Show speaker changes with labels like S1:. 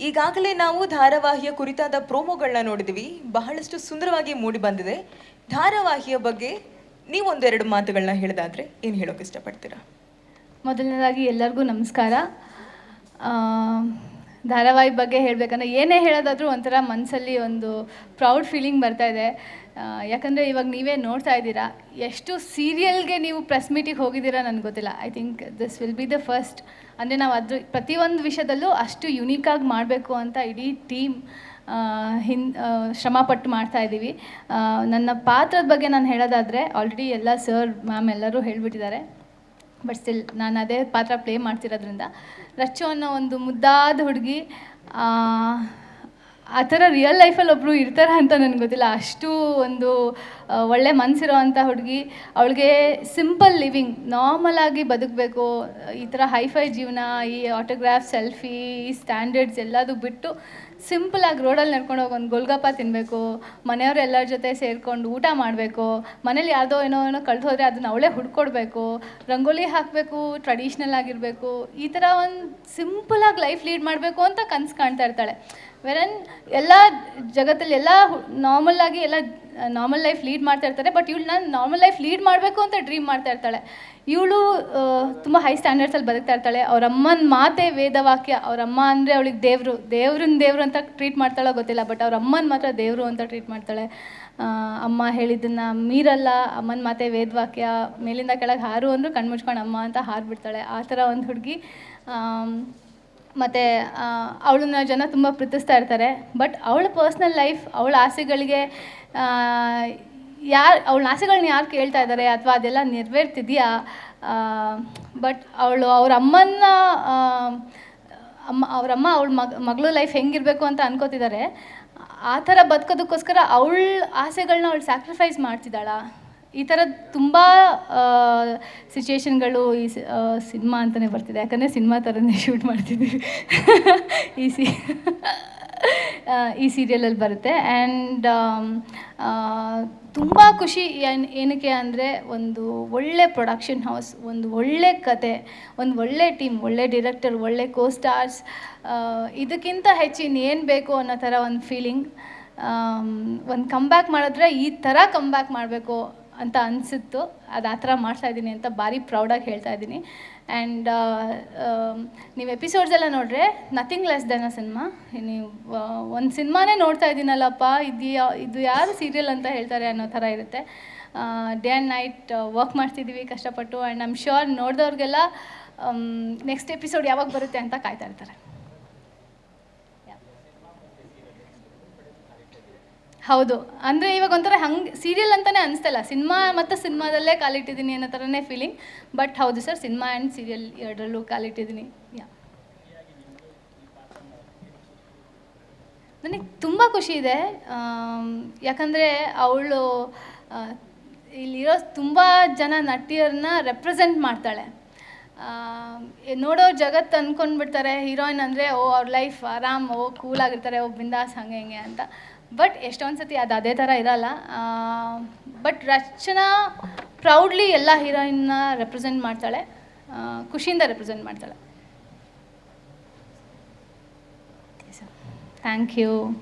S1: ಈಗಾಗಲೇ ನಾವು ಧಾರಾವಾಹಿಯ ಕುರಿತಾದ ಪ್ರೋಮೋಗಳನ್ನ ನೋಡಿದ್ವಿ. ಬಹಳಷ್ಟು ಸುಂದರವಾಗಿ ಮೂಡಿ ಬಂದಿದೆ. ಧಾರಾವಾಹಿಯ ಬಗ್ಗೆ ನೀವೊಂದೆರಡು ಮಾತುಗಳನ್ನ ಹೇಳಿದಾದ್ರೆ ಏನು ಹೇಳೋಕೆ ಇಷ್ಟಪಡ್ತೀರಾ?
S2: ಮೊದಲನೇದಾಗಿ ಎಲ್ಲರಿಗೂ ನಮಸ್ಕಾರ. ಧಾರಾವಾಹಿ ಬಗ್ಗೆ ಹೇಳಬೇಕಂದ್ರೆ ಏನೇ ಹೇಳೋದಾದ್ರೂ ಒಂಥರ ಮನಸ್ಸಲ್ಲಿ ಒಂದು ಪ್ರೌಡ್ ಫೀಲಿಂಗ್ ಬರ್ತಾ ಇದೆ. ಯಾಕಂದರೆ ಇವಾಗ ನೀವೇ ನೋಡ್ತಾ ಇದ್ದೀರಾ, ಎಷ್ಟು ಸೀರಿಯಲ್ಗೆ ನೀವು ಪ್ರೆಸ್ ಮೀಟಿಗೆ ಹೋಗಿದ್ದೀರಾ ನನಗೆ ಗೊತ್ತಿಲ್ಲ. I think this will be the first ಅಂದರೆ ನಾವು ಅದ್ರ ಪ್ರತಿಯೊಂದು ವಿಷಯದಲ್ಲೂ ಅಷ್ಟು ಯುನೀಕಾಗಿ ಮಾಡಬೇಕು ಅಂತ ಇಡೀ ಟೀಮ್ ಹಿನ್ ಶ್ರಮಪಟ್ಟು ಮಾಡ್ತಾ ಇದ್ದೀವಿ. ನನ್ನ ಪಾತ್ರದ ಬಗ್ಗೆ ನಾನು ಹೇಳೋದಾದರೆ ಆಲ್ರೆಡಿ ಎಲ್ಲ ಸರ್ ಮ್ಯಾಮ್ ಎಲ್ಲರೂ ಹೇಳಿಬಿಟ್ಟಿದ್ದಾರೆ. ಬಟ್ ಸ್ಟಿಲ್ ನಾನು ಅದೇ ಪಾತ್ರ ಪ್ಲೇ ಮಾಡ್ತಿರೋದ್ರಿಂದ. ರಚ್ಚು ಅನ್ನೋ ಒಂದು ಮುದ್ದಾದ ಹುಡುಗಿ ಆ ಥರ ರಿಯಲ್ ಲೈಫಲ್ಲಿ ಒಬ್ಬರು ಇರ್ತಾರ ಅಂತ ನನಗೆ ಗೊತ್ತಿಲ್ಲ. ಅಷ್ಟು ಒಂದು ಒಳ್ಳೆ ಮನಸ್ಸಿರೋ ಅಂಥ ಹುಡುಗಿ. ಅವಳಿಗೆ ಸಿಂಪಲ್ ಲಿವಿಂಗ್ ನಾರ್ಮಲ್ ಆಗಿ ಬದುಕಬೇಕು. ಈ ಥರ ಹೈಫೈ ಜೀವನ, ಈ ಆಟೋಗ್ರಾಫ್ ಸೆಲ್ಫಿ ಈ ಸ್ಟ್ಯಾಂಡರ್ಡ್ಸ್ ಎಲ್ಲದೂ ಬಿಟ್ಟು ಸಿಂಪಲ್ ಆಗಿ ರೋಡಲ್ಲಿ ನಡ್ಕೊಂಡು ಹೋಗಿ ಒಂದು ಗೊಲ್ಗಪ್ಪ ತಿನ್ನಬೇಕು ಮನೆಯವ್ರು ಎಲ್ಲರ ಜೊತೆ ಸೇರಿಕೊಂಡು ಊಟ ಮಾಡಬೇಕು. ಮನೇಲಿ ಯಾವುದೋ ಏನೋ ಏನೋ ಕಳೆದು ಹೋದರೆ ಅದನ್ನ ಅವಳೇ ಹುಡ್ಕೊಡ್ಬೇಕು. ರಂಗೋಲಿ ಹಾಕಬೇಕು ಟ್ರೆಡಿಷ್ನಲ್ ಆಗಿರಬೇಕು. ಈ ಥರ ಒಂದು ಸಿಂಪಲಾಗಿ ಲೈಫ್ ಲೀಡ್ ಮಾಡಬೇಕು ಅಂತ ಕನಸು ಕಾಣ್ತಾ ಇರ್ತಾಳೆ. ವೆರನ್ ಎಲ್ಲ ಜಗತ್ತಲ್ಲಿ ಎಲ್ಲ ನಾರ್ಮಲ್ ಆಗಿ ಎಲ್ಲ ನಾರ್ಮಲ್ ಲೈಫ್ ಲೀಡ್ ಮಾಡ್ತಾ ಇರ್ತಾರೆ ಬಟ್ ಇವಳು ನಾನು ನಾರ್ಮಲ್ ಲೈಫ್ ಲೀಡ್ ಮಾಡಬೇಕು ಅಂತ ಡ್ರೀಮ್ ಮಾಡ್ತಾ ಇರ್ತಾಳೆ. ಇವಳು ತುಂಬ ಹೈ ಸ್ಟ್ಯಾಂಡರ್ಡ್ಸಲ್ಲಿ ಬದುಕ್ತಾ ಇರ್ತಾಳೆ. ಅವ್ರ ಅಮ್ಮನ ಮಾತೇ ವೇದವಾಕ್ಯ ಅವ್ರ ಅಮ್ಮ ಅಂದರೆ ಅವಳಿಗೆ ದೇವರು ದೇವ್ರನ್ನ ದೇವ್ರು ಅಂತ ಟ್ರೀಟ್ ಮಾಡ್ತಾಳೋ ಗೊತ್ತಿಲ್ಲ ಬಟ್ ಅವ್ರ ಅಮ್ಮನ ಮಾತ್ರ ದೇವರು ಅಂತ ಟ್ರೀಟ್ ಮಾಡ್ತಾಳೆ. ಅಮ್ಮ ಹೇಳಿದ್ದನ್ನು ಮೀರಲ್ಲ, ಅಮ್ಮನ ಮಾತೆ ವೇದವಾಕ್ಯ, ಮೇಲಿಂದ ಕೆಳಗೆ ಹಾರು ಅಂದರೂ ಕಣ್ಮುಚ್ಕೊಂಡು ಅಮ್ಮ ಅಂತ ಹಾರ್ಬಿಡ್ತಾಳೆ. ಆ ಥರ ಒಂದು ಹುಡುಗಿ ಮತ್ತು ಅವಳನ್ನ ಜನ ತುಂಬ ಪ್ರೀತಿಸ್ತಾ ಇರ್ತಾರೆ. ಬಟ್ ಅವಳ ಪರ್ಸ್ನಲ್ ಲೈಫ್ ಅವಳ ಆಸೆಗಳಿಗೆ ಯಾರು, ಅವಳ ಆಸೆಗಳನ್ನ ಯಾರು ಕೇಳ್ತಾ ಇದ್ದಾರೆ ಅಥವಾ ಅದೆಲ್ಲ ನೆರವೇರ್ತಿದೆಯಾ? ಬಟ್ ಅವಳು, ಅವ್ರ ಅಮ್ಮನ ಅಮ್ಮ ಅವರಮ್ಮ ಅವಳ ಮಗ, ಮಗಳು ಲೈಫ್ ಹೆಂಗಿರಬೇಕು ಅಂತ ಅನ್ಕೋತಿದ್ದಾರೆ ಆ ಥರ ಬದುಕೋದಕ್ಕೋಸ್ಕರ ಅವಳ ಆಸೆಗಳನ್ನ ಅವಳು ಸ್ಯಾಕ್ರಿಫೈಸ್ ಮಾಡ್ತಿದ್ದಾಳ? ಈ ಥರ ತುಂಬ ಸಿಚುವೇಶನ್ಗಳು ಈ ಸಿನಿಮಾ ಅಂತಲೇ ಬರ್ತಿದೆ. ಯಾಕಂದರೆ ಸಿನಿಮಾ ಥರನೇ ಶೂಟ್ ಮಾಡ್ತಿದ್ದೀವಿ ಈ ಸಿ ಈ ಸೀರಿಯಲಲ್ಲಿ ಬರುತ್ತೆ. ಆ್ಯಂಡ್ ತುಂಬ ಖುಷಿ ಏನು, ಏನಕ್ಕೆ ಅಂದರೆ ಒಂದು ಒಳ್ಳೆ ಪ್ರೊಡಕ್ಷನ್ ಹೌಸ್, ಒಂದು ಒಳ್ಳೆ ಕತೆ, ಒಂದು ಒಳ್ಳೆ ಟೀಮ್, ಒಳ್ಳೆ ಡಿರೆಕ್ಟರ್, ಒಳ್ಳೆ ಕೋ ಸ್ಟಾರ್ಸ್ ಇದಕ್ಕಿಂತ ಹೆಚ್ಚಿನ ಏನು ಬೇಕು ಅನ್ನೋ ಥರ ಒಂದು ಫೀಲಿಂಗ್ ಒಂದು ಕಮ್ಬ್ಯಾಕ್ ಮಾಡಿದ್ರೆ ಈ ಥರ ಕಮ್ಬ್ಯಾಕ್ ಮಾಡಬೇಕು ಅಂತ ಅನಿಸಿತ್ತು. ಅದು ಆ ಥರ ಮಾಡ್ತಾಯಿದ್ದೀನಿ ಅಂತ ಭಾರಿ ಪ್ರೌಡಾಗಿ ಹೇಳ್ತಾ ಇದ್ದೀನಿ. ಆ್ಯಂಡ್ ನೀವು ಎಪಿಸೋಡ್ಸ್ ಎಲ್ಲ ನೋಡ್ರೆ nothing less than a cinema ನೀವು ಒಂದು ಸಿನಿಮಾನೇ ನೋಡ್ತಾ ಇದ್ದೀನಲ್ಲಪ್ಪ, ಇದು ಇದು ಯಾರು ಸೀರಿಯಲ್ ಅಂತ ಹೇಳ್ತಾರೆ ಅನ್ನೋ ಥರ ಇರುತ್ತೆ. ಡೇ ಆ್ಯಂಡ್ ನೈಟ್ ವರ್ಕ್ ಮಾಡ್ತಿದ್ದೀವಿ ಕಷ್ಟಪಟ್ಟು. ಆ್ಯಂಡ್ ಐಮ್ ಶ್ಯೂರ್ ನೋಡಿದವ್ರಿಗೆಲ್ಲ ನೆಕ್ಸ್ಟ್ ಎಪಿಸೋಡ್ ಯಾವಾಗ ಬರುತ್ತೆ ಅಂತ ಕಾಯ್ತಾ ಇರ್ತಾರೆ. ಹೌದು. ಅಂದರೆ ಇವಾಗ ಒಂಥರ ಹಂಗೆ ಸೀರಿಯಲ್ ಅಂತಲೇ ಅನಿಸ್ತಲ್ಲ ಸಿನಿಮಾ ಮತ್ತು ಸಿನಿಮಾದಲ್ಲೇ ಕಾಲಿಟ್ಟಿದ್ದೀನಿ ಅನ್ನೋ ಥರನೇ ಫೀಲಿಂಗ್ ಬಟ್ ಹೌದು ಸರ್ ಸಿನಿಮಾ ಆ್ಯಂಡ್ ಸೀರಿಯಲ್ ಎರಡರಲ್ಲೂ ಕಾಲಿಟ್ಟಿದ್ದೀನಿ. ಯಾ ನನಗೆ ತುಂಬ ಖುಷಿ ಇದೆ. ಯಾಕಂದರೆ ಅವಳು ಇಲ್ಲಿರೋ ತುಂಬ ಜನ ನಟಿಯರನ್ನ ರೆಪ್ರೆಸೆಂಟ್ ಮಾಡ್ತಾಳೆ. ನೋಡೋ ಜಗತ್ತು ಅಂದ್ಕೊಂಡ್ಬಿಡ್ತಾರೆ ಹೀರೋಯಿನ್ ಅಂದರೆ, ಓ, ಅವ್ರ ಲೈಫ್ ಆರಾಮ್, ಓ ಕೂಲಾಗಿರ್ತಾರೆ ಓ, ಬಿಂದಾಸ್ ಹಂಗೆ ಹಿಂಗೆ ಅಂತ. ಬಟ್ ಎಷ್ಟೊಂದು ಸತಿ ಅದು ಅದೇ ಥರ ಇರಲ್ಲ. ಬಟ್ ರಚನಾ ಪ್ರೌಡ್ಲಿ ಎಲ್ಲ ಹೀರೋಯಿನ್ನ ರೆಪ್ರೆಸೆಂಟ್ ಮಾಡ್ತಾಳೆ. ಖುಷಿಯಿಂದ ರೆಪ್ರೆಸೆಂಟ್ ಮಾಡ್ತಾಳೆ. Thank you